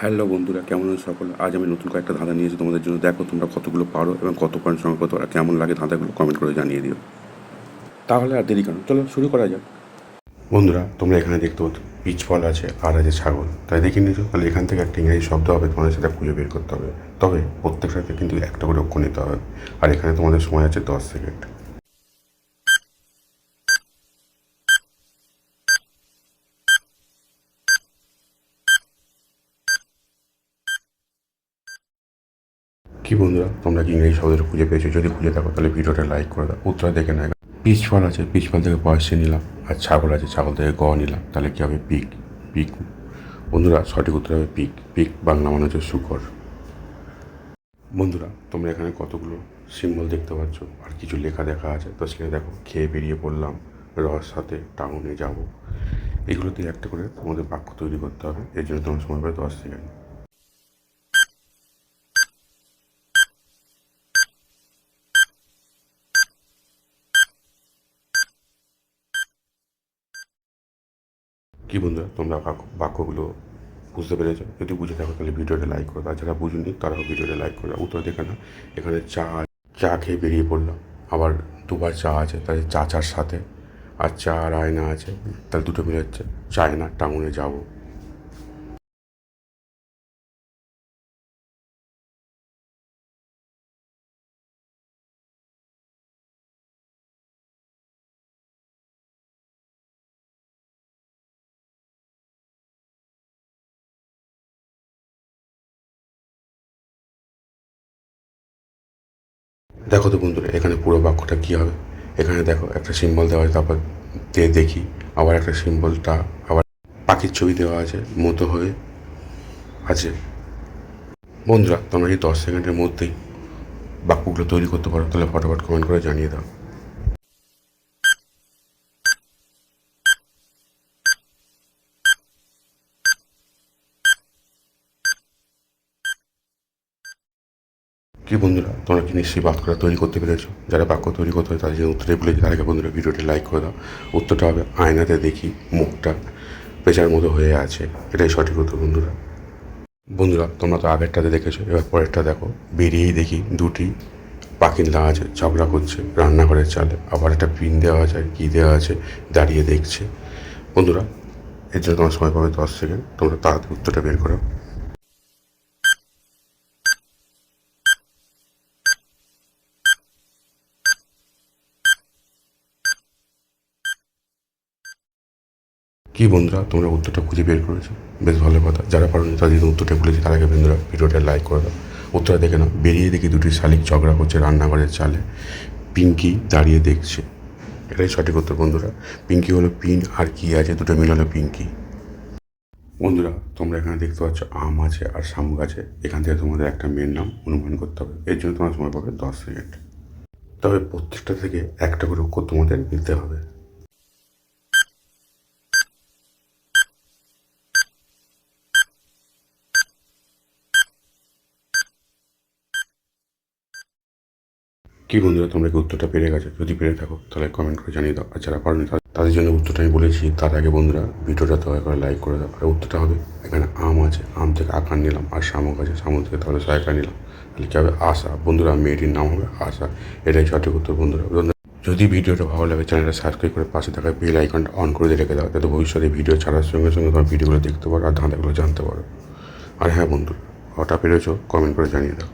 Hello বন্ধুরা, কেমন আছো সকল? আজ আমি নতুন কয়েকটা ধাঁধা নিয়েছি তোমাদের জন্য দেখো তোমরা কতগুলো পারো এবং কত পয়েন্ট সংগ্রহ করতে পারো। কেমন লাগে ধাঁধাগুলো কমেন্ট করে জানিয়ে দিও। তাহলে আর দেরি কেন? চলো শুরু করা যাক। বন্ধুরা, তোমরা এখানে দেখতে পাচ্ছ, পিচ ফল আছে আর আছে ছাগল। তাই দেখে নিয়েছো? তাহলে এখান থেকে একটা ইংরেজি শব্দ হবে, তোমাদের সেটা খুঁজে বের করতে হবে। তবে প্রত্যেকটাতে কিন্তু একটা করে অক্ষর নিতে হবে। আর এখানে তোমাদের সময় আছে দশ সেকেন্ড কি বন্ধুরা, তোমরা কি ইংরেজি শব্দটা খুঁজে পেয়েছ? যদি খুঁজে থাকো, তাহলে ভিডিওটা লাইক করে দাও। উত্তর দেখে নেয় পিচ ফল আছে পিচ ফল থেকে বয়সে নিলাম, আর ছাগল আছে, ছাগল থেকে গ নিলাম। তাহলে কী হবে? পিক পিক। বন্ধুরা, সঠিক উত্তর হবে পিক। পিক বাংলা মানে হচ্ছে শুকর। বন্ধুরা, তোমরা এখানে কতগুলো সিম্বল দেখতে পাচ্ছ? আর কিছু লেখা দেখা আছে। তো সেখানে দেখো, খেয়ে বেরিয়ে পড়লাম, রস সাথে টাউনে যাব। এগুলো দিয়ে একটা করে তোমাদের বাক্য তৈরি করতে হবে। এর জন্য তোমার সময় পাবে দশ সেকেন্ড। কি বন্ধুরা, তোমরা বাক্য বাক্যগুলো বুঝতে পেরেছ? যদি বুঝে থাকো, তাহলে ভিডিওটা লাইক করো। আর যারা বুঝুনি তারাও ভিডিওটা লাইক করো। উত্তর দেখে না এখানে চা চা খেয়ে বেরিয়ে পড়লাম। আবার দুবার চা আছে তাদের চাচার সাথে। আর চা আর আয়না আছে। তাহলে দুটো মিলে হচ্ছে। চায়না টাউনে যাব। দেখো তো বন্ধুরা, এখানে পুরো বাক্যটা কী হবে? এখানে দেখো, একটা সিম্বল দেওয়া আছে, তারপর দিয়ে দেখি, আবার একটা সিম্বলটা আবার পাখির ছবি দেওয়া আছে, মতো হয়ে আছে। বন্ধুরা, তোমরা যদি দশ সেকেন্ডের মধ্যেই বাক্যগুলো তৈরি করতে পারো, তাহলে ফটোফট কমেন্ট করে জানিয়ে দাও। কি বন্ধুরা, তোমরা কি নিশ্চয়ই বাক্যটা তৈরি করতে পেরেছ? যারা বাক্য তৈরি করতে হয়, তাদের যে উত্তরে বলেছি তার আগে বন্ধুরা, ভিডিওটি লাইক করে দাও। উত্তরটা হবে, আয়নাতে দেখি মুখটা পেঁচার মতো হয়ে আছে। এটাই সঠিক উত্তর, বন্ধুরা। বন্ধুরা, তোমরা তো আগেরটাতে দেখেছ, এবার পরেরটা দেখো। বেরিয়েই দেখি দুটি পাখিন্দা আছে ঝগড়া করছে, রান্নাঘরের চালে। আবার একটা পিন দেওয়া আছে আর কী দেওয়া আছে, দাঁড়িয়ে দেখছে। বন্ধুরা, এর জন্য তোমার সময় পাবে দশ সেকেন্ড। তোমরা তাড়াতাড়ি উত্তরটা বের করো। কি বন্ধুরা, তোমরা উত্তরটা খুঁজে বের করেছ? বেশ ভালো কথা। যারা পারোনি তাদের উত্তরটা বলেছি তার আগে বন্ধুরা ভিডিওটা লাইক করে দাও। উত্তরটা দেখে নাও। বেরিয়ে দেখি দুটি শালিক ঝগড়া করছে রান্নাঘরের চালে। পিঙ্কি দাঁড়িয়ে দেখছে। এটাই সঠিক উত্তর, বন্ধুরা। পিঙ্কি হলো পিন আর কি আছে? দুটো মিল হলো পিঙ্কি। বন্ধুরা, তোমরা এখানে দেখতে পাচ্ছ আম আছে আর শামুক আছে। এখান থেকে তোমাদের একটা মেয়ের নাম অনুমান করতে হবে। এর জন্য তোমার সময় পাবে দশ সেকেন্ড তবে প্রত্যেকটা থেকে একটা করে তোমাদের নিতে হবে। কি বন্ধুরা, তোমরা কি উত্তরটা পেরে গেছো? যদি পেরে থাকো, তাহলে কমেন্ট করে জানিয়ে দাও। আর যারা পারোনি তাদের জন্য উত্তরটা আমি বলেছি। তার আগে বন্ধুরা, ভিডিওটা দয়া করে লাইক করে দাও। আর উত্তরটা হবে, এখানে আম আছে। আম থেকে আকার নিলাম। আর শামুক আছে। শামুক থেকে তাহলে সহায়কা নিলাম। তাহলে কী হবে? আশা। বন্ধুরা মেয়েটির নাম হবে আশা। এটাই সঠিক উত্তর, বন্ধুরা। যদি ভিডিওটা ভালো লাগে, চ্যানেলটা সাবস্ক্রাইব করে পাশে থাকা বেল আইকনটা অন করে দিয়ে রেখে দাও। যাতে ভবিষ্যতে ভিডিও ছাড়ার সঙ্গে সঙ্গে তোমার ভিডিওগুলো দেখতে পারো আর ধাঁধাগুলো জানতে পারো। আর হ্যাঁ বন্ধু হঠাৎ পেরেছ? কমেন্ট করে জানিয়ে দাও।